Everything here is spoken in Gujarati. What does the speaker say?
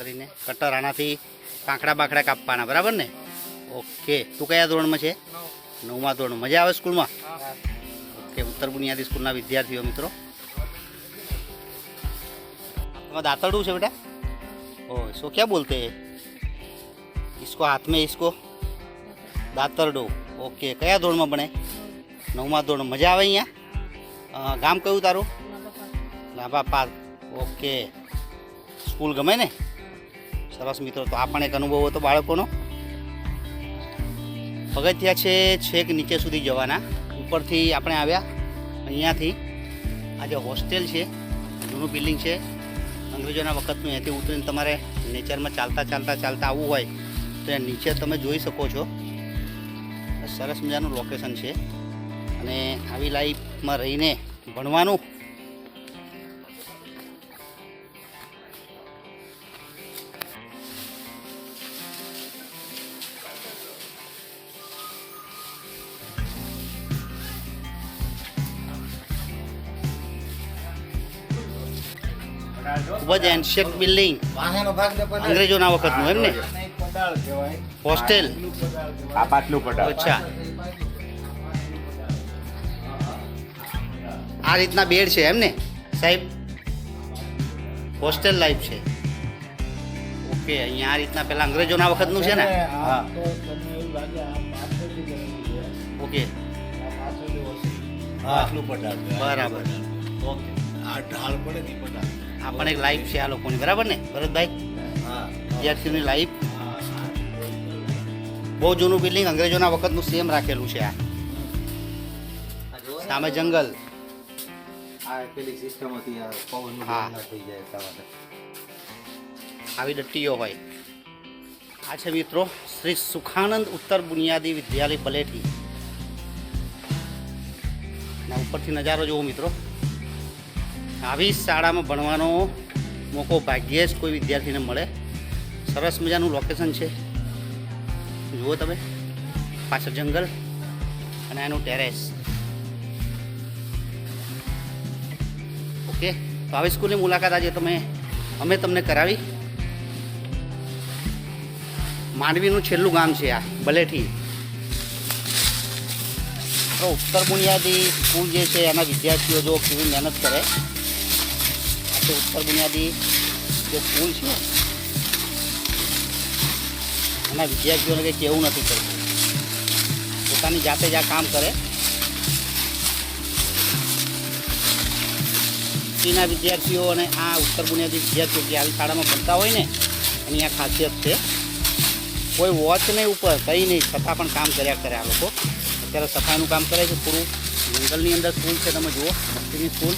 કરીને કટર આનાથી કાંકડા બાંકડા કાપવાના બરાબર ને ઓકે તું કયા ધોરણમાં છે નવમા ધોરણ મજા આવે સ્કૂલમાં ઓકે ઉત્તર બુનિયાદી સ્કૂલના વિદ્યાર્થીઓ મિત્રો તમારા દાંતરડું છે બેટા ओ इसको क्या बोलते हैं इसको हाथ में इसको દાંતરડો ઓકે કયા ધોરણમાં ભણે નવમા ધોરણ મજા આવે અહીંયા અ, ગામ કયું તારું લાંબા પાલ ઓકે સ્કૂલ ગમે ને સરસ મિત્રો, તો આ પણ એક અનુભવ હતો બાળકોનો. પગથિયા છે, છેક નીચે સુધી જવાના. ઉપરથી આપણે આવ્યા અહીંયાથી. આ જે હોસ્ટેલ છે, જૂનું બિલ્ડિંગ છે, અંગ્રેજોના વખતનું અહીંયાથી ઉતરીને તમારે નેચરમાં ચાલતા ચાલતા ચાલતા આવવું હોય, તો એ નીચે તમે જોઈ શકો છો. સરસ મજાનું લોકેશન છે. અને આવી લાઈફમાં રહીને ભણવાનું ખૂબ જ શેક બિલ્ડિંગ વાહનો ભાગ દે અંગ્રેજોના વખતનું એમ ને નહીં, પડાળ કહેવાય. હોસ્ટેલ. આ પાટલું પટાવ અચ્છા. આ રીતના બેડ છે એમ ને સાહેબ હોસ્ટેલ લાઈફ છે. ઓકે અહીંયા આ રીતના પેલા અંગ્રેજોના વખતનું છે ને? હા. ઓકે. હા. બરાબર. ઓકે. આ ઢાળ પડે ને બધા. આ પણ એક લાઈફ છે આ લોકોની બરાબર ને? ભરતભાઈ? હા. વિદ્યાર્થીઓની લાઈફ. બહુ જૂનું બિલ્ડિંગ અંગ્રેજોના વખતનું સેમ રાખેલું છે આ. સામે જંગલ. આવી ડટ્ટીઓ હોય. આ છે મિત્રો શ્રી સુખાનંદ ઉત્તર બુનિયાદી વિદ્યાલય પલેઠી. ના ઉપરથી નજારો જોવો મિત્રો. આવી શાળામાં ભણવાનો મોકો ભાગ્યે જ કોઈ વિદ્યાર્થીને મળે. સરસ મજાનું લોકેશન છે. જુઓ તમે, પાછળ જંગલ અને એનું ટેરેસ ઓકે તો આવી સ્કૂલની મુલાકાત આજે તમે, અમે તમને કરાવી. માંડવીનું છેલ્લું ગામ છે આ, બલેઠી. ઉત્તર બુનિયાદી સ્કૂલ જે છે, એના વિદ્યાર્થીઓ જો કેવી મહેનત કરે તો ઉત્તર બુનિયાદી જે સ્કૂલ છે એના વિદ્યાર્થીઓને કંઈ કહેવું નથી કરતું પોતાની જાતે જ આ કામ કરે. એના વિદ્યાર્થીઓ અને આ ઉત્તર બુનિયાદી વિદ્યાર્થીઓ જે આવી શાળામાં ભણતા હોય ને, એની આ ખાસિયત છે. કોઈ વોચ નહીં ઉપર, કંઈ નહીં, છતાં પણ કામ કર્યા કરે આ લોકો. અત્યારે સફાઈનું કામ કરે છે પૂરું જંગલની અંદર સ્કૂલ છે, તમે જુઓ, મસ્તીની સ્કૂલ